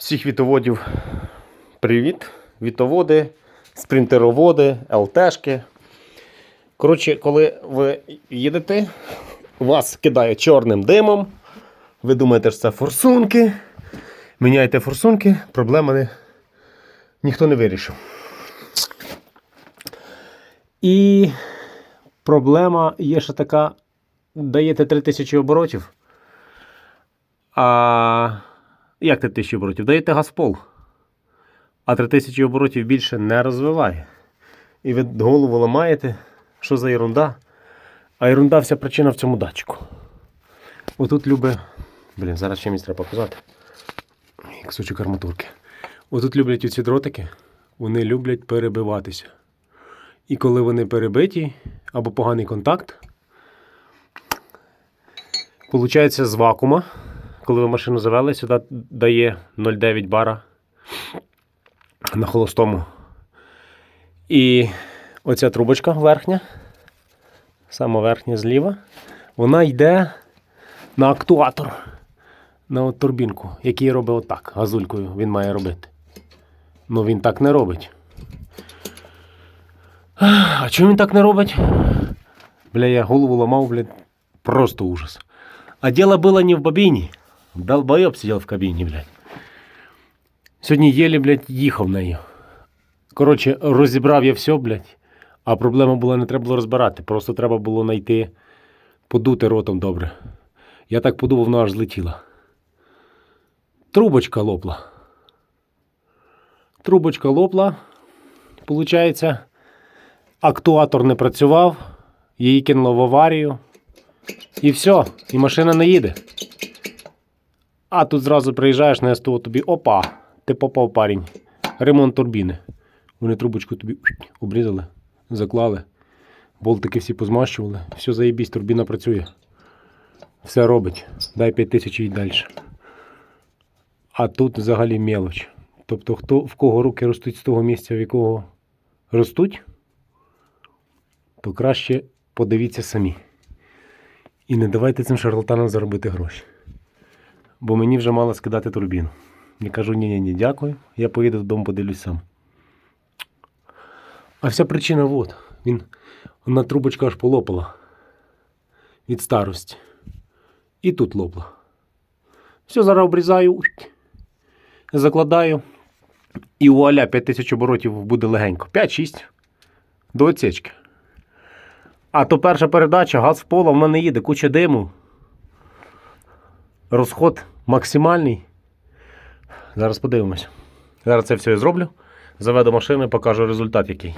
Всіх вітоводів привіт. Вітоводи, спринтероводи, ЛТшки. Коротше, коли ви їдете, вас кидає чорним димом. Ви думаєте, що це форсунки. Міняєте форсунки, проблеми не... ніхто не вирішив. І проблема є ще така: даєте 3000 оборотів. А як 3000 оборотів? Даєте газпол. А 3000 оборотів більше не розвиває. І ви голову ламаєте, що за ерунда. А ерунда вся причина в цьому датчику. Отут любить. Блін, зараз ще мені треба показати. Кусочок арматурки. Отут люблять оці дротики, вони люблять перебиватися. І коли вони перебиті або поганий контакт, Получається з вакуума, коли ви машину завели, сюди дає 0,9 бара на холостому. І оця трубочка верхня, сама верхня зліва, вона йде на актуатор, на от турбінку, який робить отак, газулькою він має робити. Ну він так не робить. А чому він так не робить? Бля, я голову ламав, блядь, просто ужас. А дело было не в бобине. Долбоеб сидел в кабине, блядь. Сьогодні єлі, блядь, їхав нею. Коротше, розібрав я все, блядь. А проблема була, не треба було розбирати. Просто треба було знайти, подути ротом добре. Я так подумав, вона аж злетіла. Трубочка лопла. Трубочка лопла. Получається, актуатор не працював, її кинуло в аварію. І все, і машина не їде. А тут зразу приїжджаєш на СТО тобі опа, ти попав парень. Ремонт турбіни. Вони трубочку тобі обрізали, заклали, болтики всі позмащували. Все заєбісь, турбіна працює. Все робить. Дай 5 тисяч і далі. А тут взагалі мелоч. Тобто, хто, в кого руки ростуть з того місця, в якого ростуть, то краще подивіться самі. І не давайте цим шарлатанам заробити гроші. Бо мені вже мало скидати турбіну. Я кажу, ні-ні, ні, дякую. Я поїду додому, подивлюсь сам. А вся причина от. Він, вона трубочка аж полопала від старості. І тут лопла. Все, зараз обрізаю, закладаю. І вуаля, 5000 оборотів буде легенько. 5-6 до отсечки. А то перша передача, газ в поло, в мене їде, куча диму. Розход максимальний. Зараз подивимось. Зараз це все я зроблю. Заведу машину і покажу результат який.